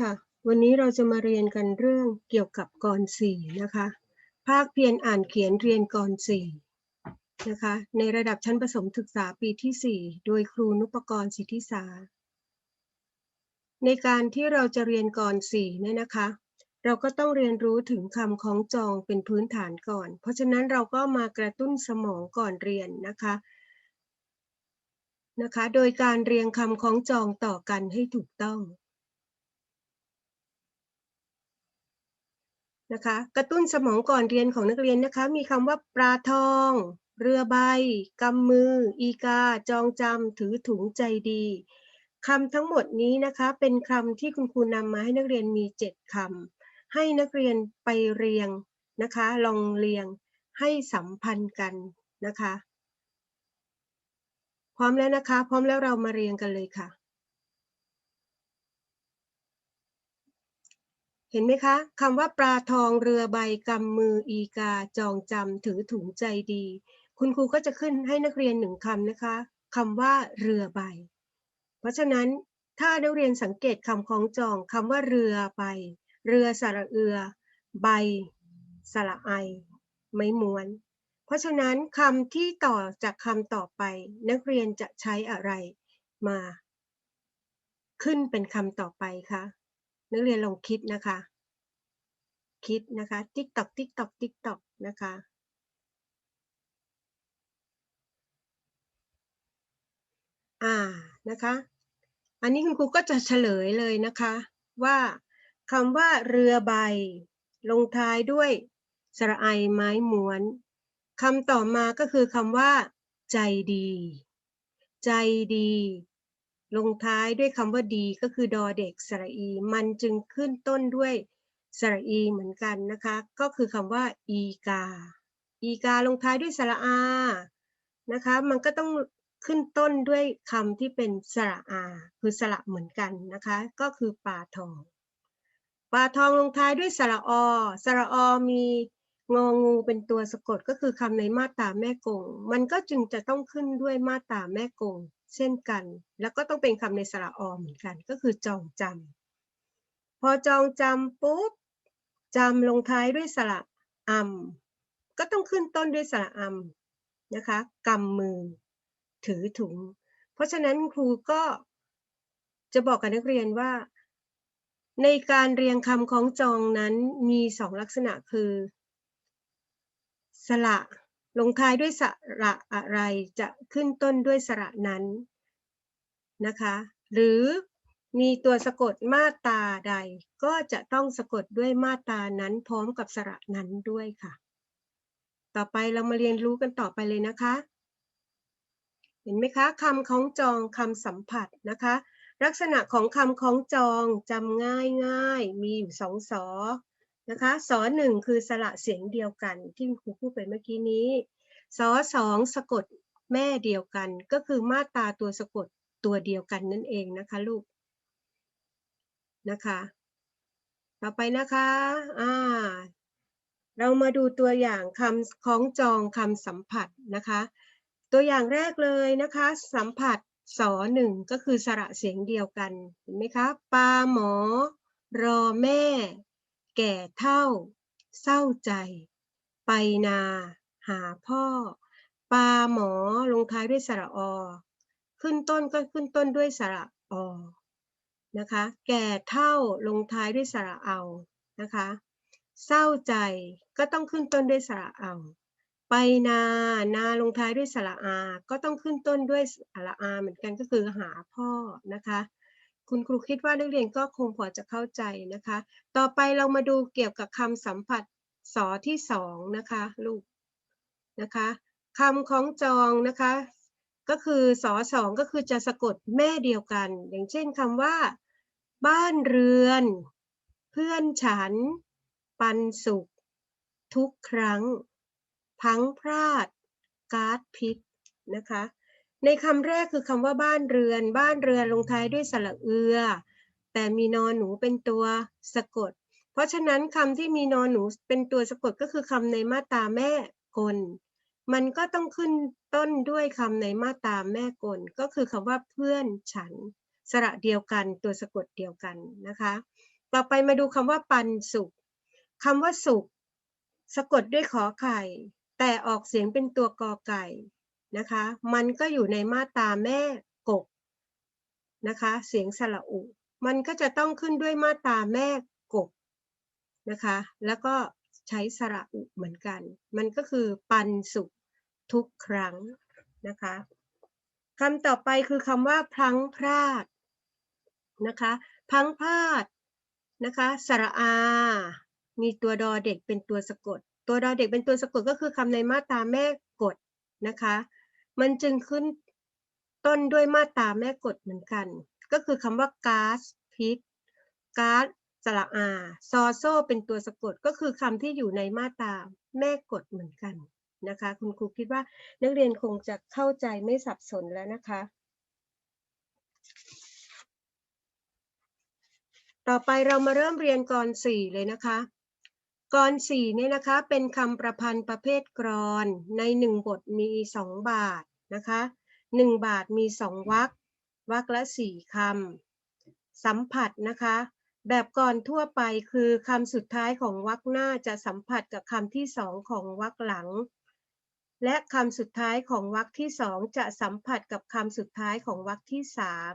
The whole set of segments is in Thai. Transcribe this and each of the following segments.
ค่ะ วันนี้เราจะมาเรียนกันเรื่องเกี่ยวกับกรสี่นะคะ ภาคเพียรอ่านเขียนเรียนกรสี่นะคะ ในระดับชั้นประถมศึกษาปีที่ 4 โดยครูนุปกรณ์สิทธิสา ในการที่เราจะเรียนกรสี่เนี่ยนะคะ เราก็ต้องเรียนรู้ถึงคำของจองเป็นพื้นฐานก่อน เพราะฉะนั้นเราก็มากระตุ้นสมองก่อนเรียนนะคะนะคะ โดยการเรียงคำของจองต่อกันให้ถูกต้อง นะคะ กระตุ้นสมองก่อนเรียนของนักเรียนนะคะ มีคำว่าปลาทอง เรือใบกำมือ อีกา จองจำถือถุงใจดีคำทั้งหมดนี้นะคะ เป็นคำที่คุณครูนำมาให้นักเรียนมีเจ็ดคำให้นักเรียนไปเรียงนะคะ ลองเรียงให้สัมพันธ์กันนะคะ พร้อมแล้วนะคะ พร้อมแล้วเรามาเรียงกันเลยค่ะ เห็นไหมคะคำว่าปลาทองเรือใบกำมืออีกา จองจำถือถุงใจดี คุณครูก็จะขึ้นให้นักเรียนหนึ่งคำนะคะคำว่าเรือใบ เพราะฉะนั้นถ้านักเรียนสังเกตคำของจองคำว่าเรือใบ เรือสระเอือ ใบ สระไอ ไม่ม้วน เพราะฉะนั้นคำที่ต่อจากคำต่อไป นักเรียนจะใช้อะไรมา ขึ้นเป็นคำต่อไปคะ นักเรียนลองคิดนะคะ คิดนะคะ ติ๊กตอกติ๊กตอกติ๊กตอกนะคะอ่านะคะ อันนี้คุณครูก็จะเฉลยเลยนะคะ ว่าคำว่าเรือใบ ลงท้ายด้วยสระไอไม้ม้วนคำต่อมาก็คือคำว่า ใจดี ใจดี ลงท้ายด้วยคำว่าดีก็คือดอเด็กสระอี มันจึงขึ้นต้นด้วยสระอีเหมือนกันนะคะ ก็คือคำว่าอีกา อีกาลงท้ายด้วยสระอานะคะ มันก็ต้องขึ้นต้นด้วยคำที่เป็นสระอา คือสระเหมือนกันนะคะ ก็คือปลาทองปลาทองลงท้ายด้วยสระอสระอมีงองูเป็นตัวสะกดก็คือคำในมาตราแม่กง มันก็จึงจะต้องขึ้นด้วยมาตราแม่กง เช่นกัน แล้วก็ต้องเป็นคำในสระอเหมือนกัน ก็คือจองจำพอจองจำปุ๊บจำลงท้ายด้วยสระอำก็ต้องขึ้นต้นด้วยสระอำนะคะกำมือ ถือถุง เพราะฉะนั้นครูก็จะบอกกับนักเรียนว่า ในการเรียงคำของจองนั้นมีสองลักษณะคือ สระ ลงท้ายด้วยสระอะไรจะขึ้นต้นด้วยสระนั้นนะคะ หรือมีตัวสะกดมาตาใด ก็จะต้องสะกดด้วยมาตานั้นพร้อมกับสระนั้นด้วยค่ะ ต่อไปเรามาเรียนรู้กันต่อไปเลยนะคะ เห็นไหมคะคำของจองคำสัมผัสนะคะ ลักษณะของคำของจองจำง่ายง่ายมีอยู่สองสอ นะคะสอหนึ่งคือสระเสียงเดียวกันที่ครูพูดไปเมื่อกี้นี้สอสองสะกดแม่เดียวกัน ก็คือมาตาตัวสะกดตัวเดียวกันนั่นเองนะคะลูกนะคะ ต่อไปนะคะอ่าเรามาดูตัวอย่างคำคล้องจองคำสัมผัสนะคะ ตัวอย่างแรกเลยนะคะ สัมผัสสอหนึ่งก็คือสระเสียงเดียวกันเห็นไหมคะปลาหมอ รอแม่ แก่เท่า เศร้าใจ ไปนา หาพ่อ ปาหมอลงท้ายด้วยสระอ ขึ้นต้นก็ขึ้นต้นด้วยสระอ นะคะ แก่เท่าลงท้ายด้วยสระเอา นะคะ เศร้าใจก็ต้องขึ้นต้นด้วยสระเอา ไปนา นาลงท้ายด้วยสระอา ก็ต้องขึ้นต้นด้วยสระอาเหมือนกันก็คือหาพ่อนะคะ คุณครูคิดว่านักเรียนก็คงพอจะเข้าใจนะคะ ต่อไปเรามาดูเกี่ยวกับคำสัมผัสสอที่สองนะคะลูกนะคะคำของจองนะคะ ก็คือสอสองก็คือจะสะกดแม่เดียวกัน อย่างเช่นคำว่า บ้านเรือน เพื่อนฉัน ปันสุข ทุกครั้ง พังพลาด การ์ดพิษนะคะ ในคำแรกคือคำว่าบ้านเรือน บ้านเรือนลงท้ายด้วยสระเอือ แต่มีนอนหนูเป็นตัวสะกด เพราะฉะนั้นคำที่มีนอนหนูเป็นตัวสะกดก็คือคำในมาตาแม่กล มันก็ต้องขึ้นต้นด้วยคำในมาตาแม่กล ก็คือคำว่าเพื่อนฉัน สระเดียวกัน ตัวสะกดเดียวกันนะคะ ต่อไปมาดูคำว่าปันสุขคำว่าสุข สะกดด้วยขอไข่ แต่ออกเสียงเป็นตัวกอไก่ นะคะ มันก็อยู่ในมาตราแม่กกนะคะ เสียงสระอุ มันก็จะต้องขึ้นด้วยมาตราแม่กกนะคะ แล้วก็ใช้สระอุเหมือนกัน มันก็คือปันสุขทุกครั้งนะคะคำต่อไปคือคำว่าพลังพลาดนะคะพลังพลาดนะคะสระอา มีตัวดอเด็กเป็นตัวสะกด ตัวดอเด็กเป็นตัวสะกดก็คือคำในมาตราแม่กดนะคะ มันจึงขึ้นต้นด้วยมาตราแม่กดเหมือนกัน ก็คือคำว่าก๊าซพิษก๊าซสระอาซอโซเป็นตัวสะกดก็คือคำที่อยู่ในมาตราแม่กดเหมือนกันนะคะ คุณครูคิดว่านักเรียนคงจะเข้าใจไม่สับสนแล้วนะคะ ต่อไปเรามาเริ่มเรียนกรสี่เลยนะคะกรสี่เนี่ยนะคะเป็นคำประพันธ์ประเภทกรอนในหนึ่งบทมีสองบาท นะคะหนึ่งบาทมีสองวรรควรรคละสี่คำสัมผัสนะคะ แบบกรทั่วไปคือคำสุดท้ายของวรรคหน้าจะสัมผัสกับคำที่สองของวรรคหลัง และคำสุดท้ายของวรรคที่สองจะสัมผัสกับคำสุดท้ายของวรรคที่สาม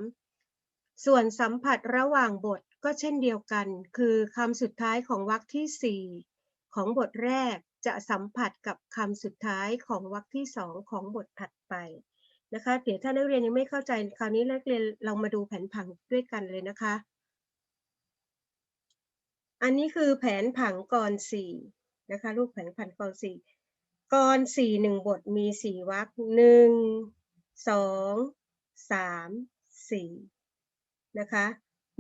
ส่วนสัมผัสระหว่างบทก็เช่นเดียวกัน คือคำสุดท้ายของวรรคที่ 4 ของบทแรก จะสัมผัสกับคำสุดท้ายของวรรคที่2ของบทถัดไปนะคะ เดี๋ยวถ้านักเรียนยังไม่เข้าใจคราวนี้นักเรียนเรามาดูแผนผังด้วยกันเลยนะคะ อันนี้คือแผนผังกรสี่นะคะรูปแผนผังกรสี่กรสี่หนึ่งบทมีสี่วรรคหนึ่งสองสามสี่นะคะ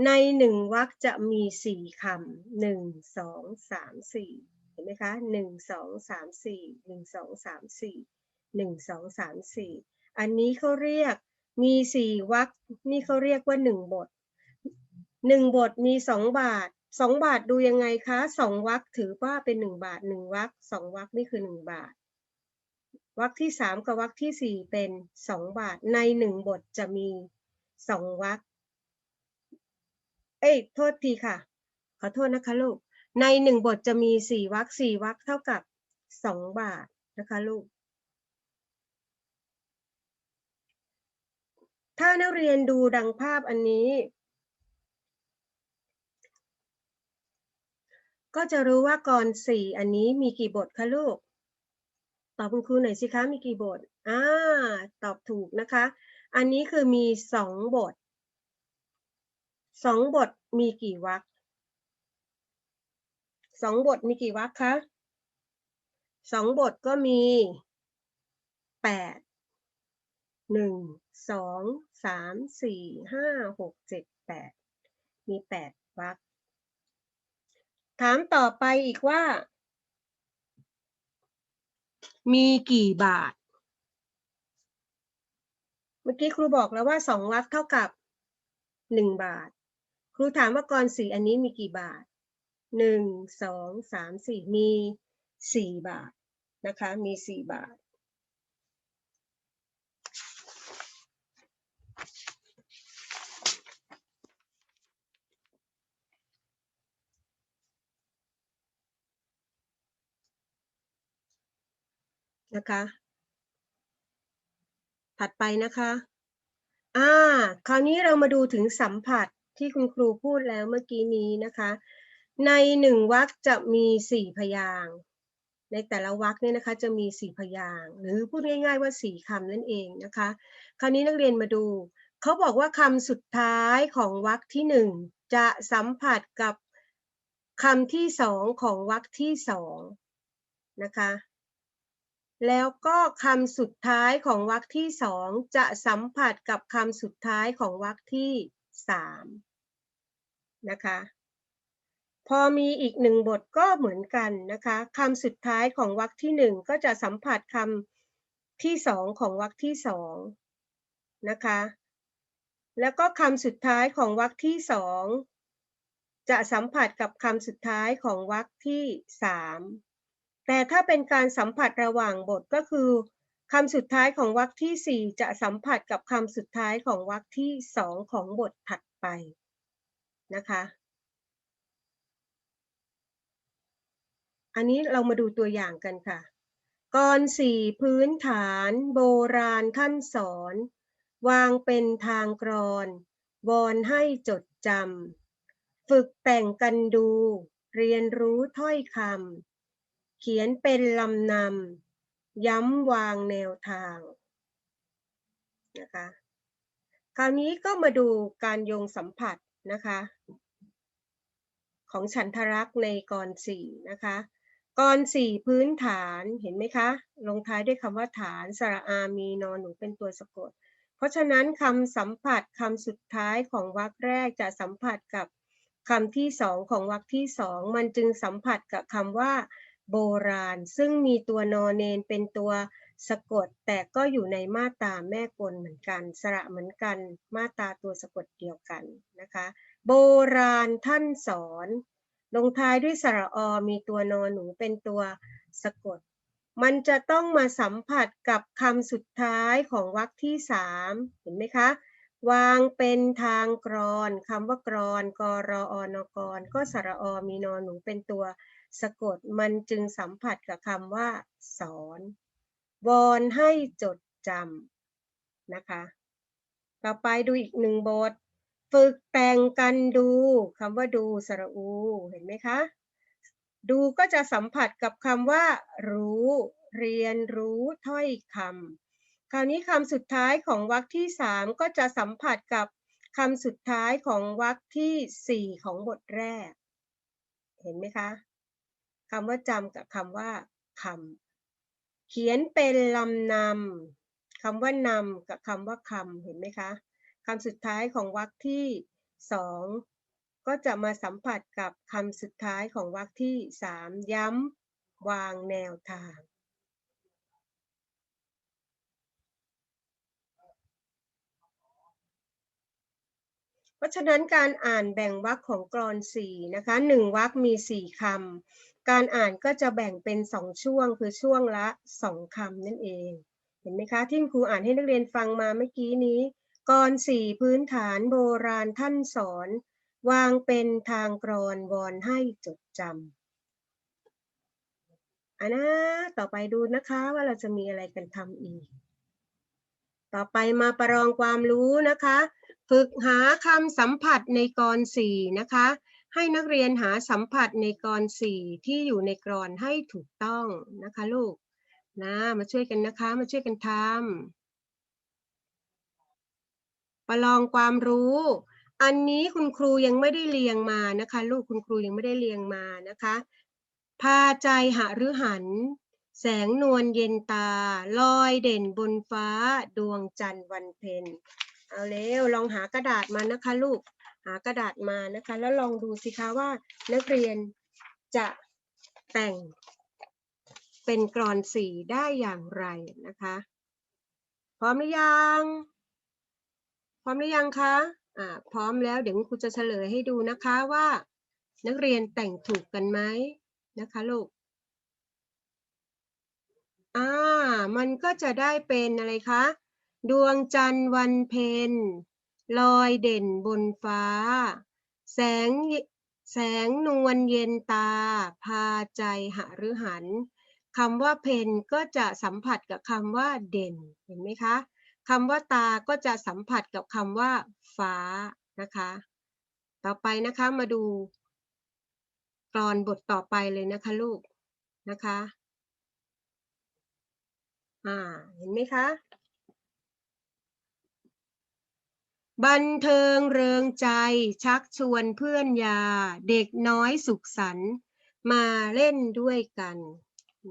ในหนึ่งวรรคจะมีสี่คำหนึ่งสองสามสี่ เห็นไหมคะหนึ่งสองสามสี่หนึ่งสองสามสี่หนึ่งสองสามสี่อันนี้เขาเรียกมีสี่วรรคนี่เขาเรียกว่าหนึ่งบทหนึ่งบทมีสองบาทสองบาทดูยังไงคะสองวรรคถือว่าเป็นหนึ่งบาทหนึ่งวรรคสองวรรคนี่คือหนึ่งบาทวรรคที่สามกับวรรคที่สี่เป็นสองบาทในหนึ่งบทจะมีสองวรรคเอ้ยโทษทีค่ะ ขอโทษนะคะลูก ในหนึ่งบทจะมีสี่วรรคสี่วรรคเท่ากับสองบาทนะคะลูก ถ้านักเรียนดูดังภาพอันนี้ ก็จะรู้ว่ากรสี่อันนี้มีกี่บทคะลูก ตอบคุณครูหน่อยสิคะมีกี่บทอ่าตอบถูกนะคะ อันนี้คือมีสองบทสองบทมีกี่วรรค สองบทมีกี่วรรคคะสองบทก็มีแปดหนึ่งสองสามสี่ห้าหกเจ็ดแปดมีแปดวรรคถามต่อไปอีกว่า มีกี่บาท เมื่อกี้ครูบอกแล้วว่าสองวรรคเท่ากับหนึ่งบาท ครูถามว่า กรสีอันนี้มีกี่บาท หนึ่งสองสามสี่มีสี่บาทนะคะมีสี่บาท นะคะ ถัดไปนะคะอ่าคราวนี้เรามาดูถึงสัมผัสที่คุณครูพูดแล้วเมื่อกี้นี้นะคะ ในหนึ่งวรรคจะมีสี่พยางค์ในแต่ละวรรคเนี่ยนะคะจะมีสี่พยางค์หรือพูดง่ายๆว่าสี่คำนั่นเองนะคะ คราวนี้นักเรียนมาดูเขาบอกว่าคำสุดท้ายของวรรคที่หนึ่งจะสัมผัสกับคำที่สองของวรรคที่สองนะคะ แล้วก็คำสุดท้ายของวรรคที่สองจะสัมผัสกับคำสุดท้ายของวรรคที่สามนะคะ พอมีอีกหนึ่งบทก็เหมือนกันนะคะคำสุดท้ายของวรรคที่หนึ่งก็จะสัมผัสคำที่สองของวรรคที่สองนะคะ แล้วก็คำสุดท้ายของวรรคที่สองจะสัมผัสกับคำสุดท้ายของวรรคที่สามแต่ถ้าเป็นการสัมผัสระหว่างบทก็คือคำสุดท้ายของวรรคที่สี่จะสัมผัสกับคำสุดท้ายของวรรคที่สองของบทถัดไปนะคะ อันนี้เรามาดูตัวอย่างกันค่ะกรสี่พื้นฐานโบราณท่านสอน วางเป็นทางกรอนวอนให้จดจำฝึกแต่งกันดู เรียนรู้ถ้อยคำเขียนเป็นลำนำย้ำวางแนวทางนะคะคราวนี้ก็มาดูการโยงสัมผัสนะคะ ของฉันทรักษ์ในกรสี่นะคะ กรสี่พื้นฐานเห็นไหมคะ ลงท้ายด้วยคำว่าฐานสระอามีนอนหนูเป็นตัวสะกด เพราะฉะนั้นคำสัมผัสคำสุดท้ายของวรรคแรกจะสัมผัสกับคำที่สองของวรรคที่สองมันจึงสัมผัสกับคำว่า โบราณ ซึ่งมีตัวนอนเนนเป็นตัวสะกด แต่ก็อยู่ในมาตาแม่กลเหมือนกัน สระเหมือนกัน มาตาตัวสะกดเดียวกันนะคะ โบราณท่านสอน ลงท้ายด้วยสระอมีตัวนอนหนูเป็นตัวสะกด มันจะต้องมาสัมผัสกับคำสุดท้ายของวรรคที่สามเห็นไหมคะ วางเป็นทางกรอนคำว่ากรอนกรออนกร ก็สระอมีนอนหนูเป็นตัวสะกด มันจึงสัมผัสกับคำว่า สอนวอนให้จดจำนะคะ ต่อไปดูอีกหนึ่งบท ฝึกแต่งกันดูคำว่าดูสระอูเห็นไหมคะ ดูก็จะสัมผัสกับคำว่า รู้ เรียนรู้ถ้อยคำคราวนี้คำสุดท้ายของวรรคที่สามก็จะสัมผัสกับคำสุดท้ายของวรรคที่สี่ของบทแรก เห็นไหมคะคำว่าจำกับคำว่าคำเขียนเป็นลำนำคำว่านำกับคำว่าคำเห็นไหมคะ คำสุดท้ายของวรรคที่สองก็จะมาสัมผัสกับคำสุดท้ายของวรรคที่สามย้ำวางแนวทาง เพราะฉะนั้นการอ่านแบ่งวรรคของกรอนสี่นะคะหนึ่งวรรคมีสี่คำการอ่านก็จะแบ่งเป็นสองช่วงคือช่วงละสองคำนั่นเอง เห็นไหมคะที่ครูอ่านให้นักเรียนฟังมาเมื่อกี้นี้ กรสี่พื้นฐานโบราณท่านสอน วางเป็นทางกรอนวอนให้จดจำอันนะต่อไปดูนะคะว่าเราจะมีอะไรกันทำอีก ต่อไปมาประลองความรู้นะคะ ฝึกหาคำสัมผัสในกรสี่นะคะ ให้นักเรียนหาสัมผัสในกรสี่ที่อยู่ในกรอนให้ถูกต้องนะคะลูกนะมาช่วยกันนะคะมาช่วยกันทำ ประลองความรู้ อันนี้คุณครูยังไม่ได้เรียงมานะคะ ลูกคุณครูยังไม่ได้เรียงมานะคะ พาใจหะรือหัน แสงนวลเย็นตา ลอยเด่นบนฟ้าดวงจันทร์วันเพ็ญเอาเร็วลองหากระดาษมานะคะ ลูกหากระดาษมานะคะ แล้วลองดูสิคะว่านักเรียนจะแต่งเป็นกรอนสีได้อย่างไรนะคะ พร้อมหรือยัง พร้อมหรือยังคะอ่าพร้อมแล้วเดี๋ยวครูจะเฉลยให้ดูนะคะว่า นักเรียนแต่งถูกกันไหมนะคะลูกอ่ามันก็จะได้เป็นอะไรคะ ดวงจันทร์วันเพ็ญลอยเด่นบนฟ้า แสงแสงนวลเย็นตา พาใจหะรือหันคำว่าเพนก็จะสัมผัสกับคำว่าเด่นเห็นไหมคะ คำว่าตาก็จะสัมผัสกับคำว่า ฟ้านะคะ ต่อไปนะคะมาดูกรอนบทต่อไปเลยนะคะลูกนะคะ อ่า เห็นไหมคะ บันเทิงเริงใจชักชวนเพื่อนยา เด็กน้อยสุขสันต์มาเล่นด้วยกัน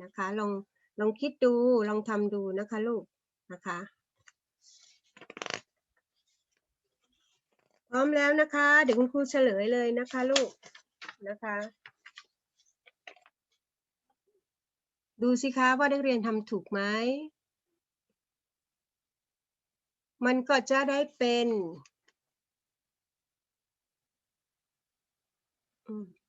นะคะ ลองลองคิดดูลองทำดูนะคะลูกนะคะพ ร้อมแล้วนะคะ เดี๋ยวคุณครูเฉลยเลยนะคะลูกนะคะ ดูสิคะว่านักเรียนทำถูกไหม มันก็จะได้เป็นมั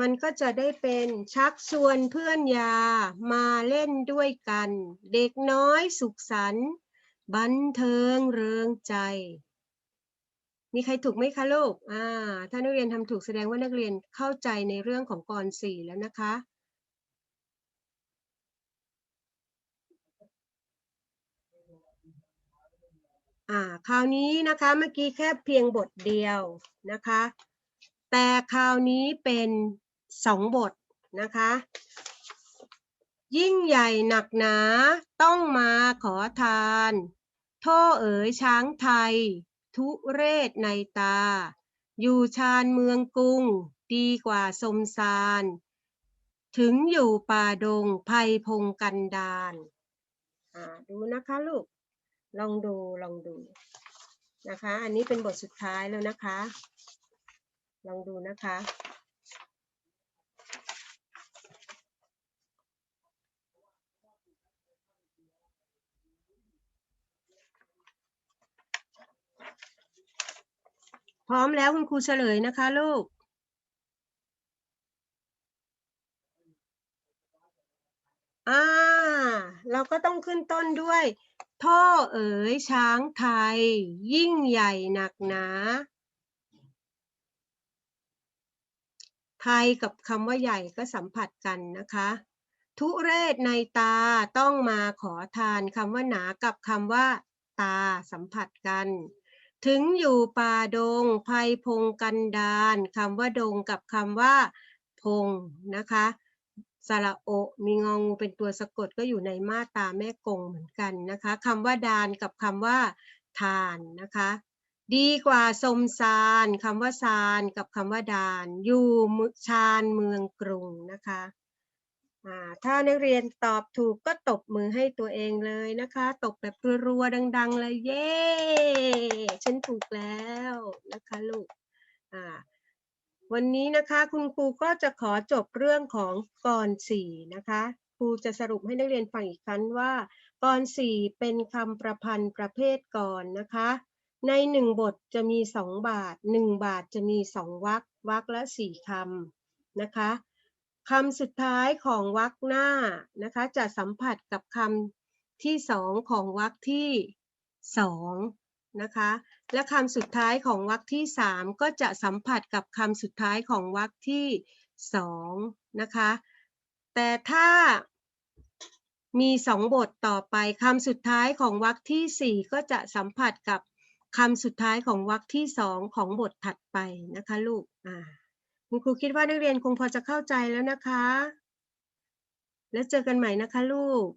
มันก็จะได้เป็นชักชวนเพื่อนยามาเล่นด้วยกัน เด็กน้อยสุขสันต์บันเทิงเริงใจ มีใครถูกไหมคะลูกอ่าถ้านักเรียนทำถูกแสดงว่านักเรียนเข้าใจในเรื่องของกรสี่แล้วนะคะอ่าคราวนี้นะคะเมื่อกี้แค่เพียงบทเดียวนะคะ แต่คราวนี้เป็น สองบทนะคะ ยิ่งใหญ่หนักหนาต้องมาขอทาน โท่เอ๋ยช้างไทย ทุเรศในตา อยู่ชานเมืองกรุง ดีกว่าสมสาร ถึงอยู่ป่าดงภัยพงกันดารดูนะคะลูก ลองดูลองดูนะคะ อันนี้เป็นบทสุดท้ายแล้วนะคะ ลองดูนะคะ พร้อมแล้วคุณครูเฉลยนะคะลูก อ่า เราก็ต้องขึ้นต้นด้วย ท่อเอ๋ยช้างไทย ยิ่งใหญ่หนักหนา ไทยกับคำว่าใหญ่ก็สัมผัสกันนะคะ ทุเรศในตาต้องมาขอทานคำว่าหนากับคำว่า ตาสัมผัสกัน ถึงอยู่ป่าดงภัยพงกันดารคำว่าดงกับคำว่า พงนะคะสระโอ มีงองูเป็นตัวสะกดก็อยู่ในมาตาแม่กงเหมือนกันนะคะคำว่าดานกับคำว่า ทานนะคะ ดีกว่าสมซานคำว่าซานกับคำว่าดาน อยู่ชานเมืองกรุงนะคะ ถ้านักเรียนตอบถูกก็ตบมือให้ตัวเองเลยนะคะ ตบแบบรัวๆดัง ๆ เลยเย้ฉันถูกแล้วนะคะลูกวันนี้นะคะคุณครูก็จะขอจบเรื่องของกรสี่นะคะครูจะสรุปให้นักเรียนฟังอีกครั้งว่ากรสี่เป็นคำประพันธ์ประเภทกรนะคะ ในหนึ่งบทจะมีสองบาทหนึ่งบาทจะมีสองวรรควรรคละสี่คำนะคะ คำสุดท้ายของวรรคหน้านะคะจะสัมผัสกับคำที่สองของวรรคที่สองนะคะและคำสุดท้ายของวรรคที่สามก็จะสัมผัสกับคำสุดท้ายของวรรคที่สองนะคะแต่ถ้ามีสองบทต่อไปคำสุดท้ายของวรรคที่สี่ก็จะสัมผัสกับคำสุดท้ายของวรรคที่สองของบทถัดไปนะคะลูกอ่า คุณครูคิดว่านักเรียนคงพอจะเข้าใจแล้วนะคะ แล้วเจอกันใหม่นะคะลูก